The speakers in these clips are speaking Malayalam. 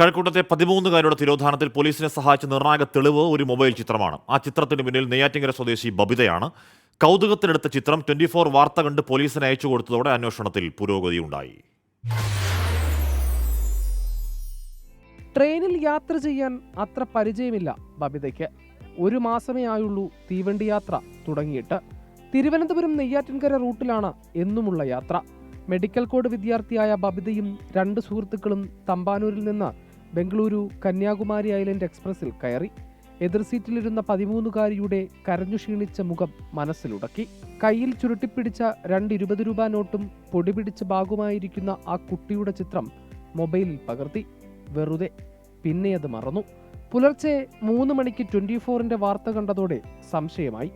കഴക്കൂട്ടത്തെ പതിമൂന്നുകാരുടെ തിരോധാനത്തിൽ പോലീസിനെ സഹായിച്ച നിർണായക തെളിവ് ഒരു മൊബൈൽ ചിത്രമാണ്. ആ ചിത്രത്തിന് പിന്നിൽ നെയ്യാറ്റിങ്കര സ്വദേശി ബബിതയാണ്. കൗതുകത്തിനെടുത്ത ചിത്രം ട്വന്റി ഫോർ വാർത്ത കണ്ട് പോലീസിന് അയച്ചു കൊടുത്തതോടെ അന്വേഷണത്തിൽ പുരോഗതിയുണ്ടായി. ട്രെയിനിൽ യാത്ര ചെയ്യാൻ അത്ര പരിചയമില്ല ബബിതയ്ക്ക്. ഒരു മാസമേ ആയുള്ളൂ തീവണ്ടി യാത്ര തുടങ്ങിയിട്ട്. തിരുവനന്തപുരം നെയ്യാറ്റിൻകര റൂട്ടിലാണ് എന്നുമുള്ള യാത്ര. മെഡിക്കൽ കോഡ് വിദ്യാർത്ഥിയായ ബബിതയും രണ്ട് സുഹൃത്തുക്കളും തമ്പാനൂരിൽ നിന്ന് ബംഗളൂരു കന്യാകുമാരി ഐലൻഡ് എക്സ്പ്രസിൽ കയറി. എതിർ സീറ്റിലിരുന്ന പതിമൂന്നുകാരിയുടെ കരഞ്ഞു ക്ഷീണിച്ച മുഖം മനസ്സിലുടക്കി. കയ്യിൽ ചുരുട്ടിപ്പിടിച്ച രണ്ട് ഇരുപത് രൂപ നോട്ടും പൊടി പിടിച്ച ബാഗുമായിരിക്കുന്ന ആ കുട്ടിയുടെ ചിത്രം മൊബൈലിൽ പകർത്തി. വെറുതെ. പിന്നെ അത് മറന്നു. പുലർച്ചെ മൂന്ന് മണിക്ക് ട്വന്റി ഫോറിന്റെ വാർത്ത കണ്ടതോടെ സംശയമായി.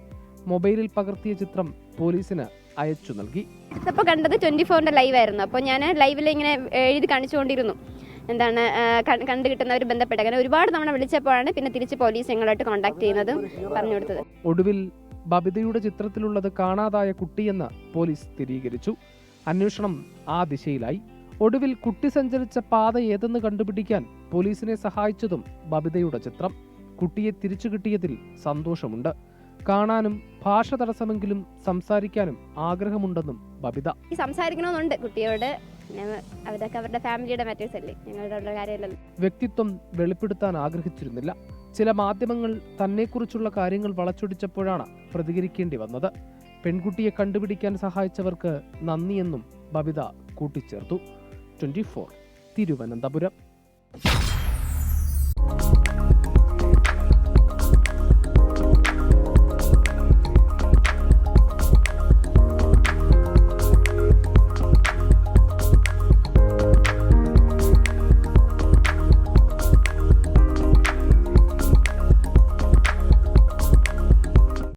മൊബൈലിൽ പകർത്തിയ ചിത്രം പോലീസിന് അയച്ചു നൽകി. അപ്പോൾ കണ്ടത് ഫോറിന്റെ ലൈവ് ആയിരുന്നു അപ്പോൾ ഞാൻ ലൈവിൽ ഇങ്ങനെ എഴുതി കാണിച്ചുകൊണ്ടിരുന്നു. എന്താണ് കണ്ടുകിട്ടുന്നവർ ബന്ധപ്പെട്ട കണ്ടു കിട്ടുന്നവർ ബന്ധപ്പെട്ട. അങ്ങനെ ഒരുപാട് തവണ വിളിച്ചപ്പോഴാണ് പിന്നെ തിരിച്ച് പോലീസ് ഞങ്ങളായിട്ട് കോൺടാക്ട് ചെയ്യുന്നതും പറഞ്ഞു കൊടുത്തത്. ഒടുവിൽ ബബിതയുടെ ചിത്രത്തിലുള്ളത് കാണാതായ കുട്ടിയെന്ന് പോലീസ് സ്ഥിരീകരിച്ചു. അന്വേഷണം ആ ദിശയിലായി. ഒടുവിൽ കുട്ടി സഞ്ചരിച്ച പാത ഏതെന്ന് കണ്ടുപിടിക്കാൻ പോലീസിനെ സഹായിച്ചതും ബബിതയുടെ ചിത്രം. കുട്ടിയെ തിരിച്ചു കിട്ടിയതിൽ സന്തോഷമുണ്ട്. കാണാനും ഭാഷ തടസ്സമെങ്കിലും സംസാരിക്കാനും ആഗ്രഹമുണ്ടെന്നും ബബിത. സംസാരിക്കണമെന്നുണ്ട് കുട്ടിയോട്. അവരൊക്കെ അവരുടെ ഫാമിലിയുടെ മാറ്റേഴ്സ് അല്ലേ? ഞങ്ങളുടെ ഉള്ള കാര്യമല്ലല്ലോ വ്യക്തിത്വം വെളിപ്പെടുത്താൻ ആഗ്രഹിച്ചിരുന്നില്ല. ചില മാധ്യമങ്ങൾ തന്നെക്കുറിച്ചുള്ള കാര്യങ്ങൾ വളച്ചൊടിച്ചപ്പോഴാണ് പ്രതികരിക്കേണ്ടി വന്നത്. പെൺകുട്ടിയെ കണ്ടുപിടിക്കാൻ സഹായിച്ചവർക്ക് നന്ദിയെന്നും ബബിത കൂട്ടിച്ചേർത്തു. ട്വന്റി തിരുവനന്തപുരം.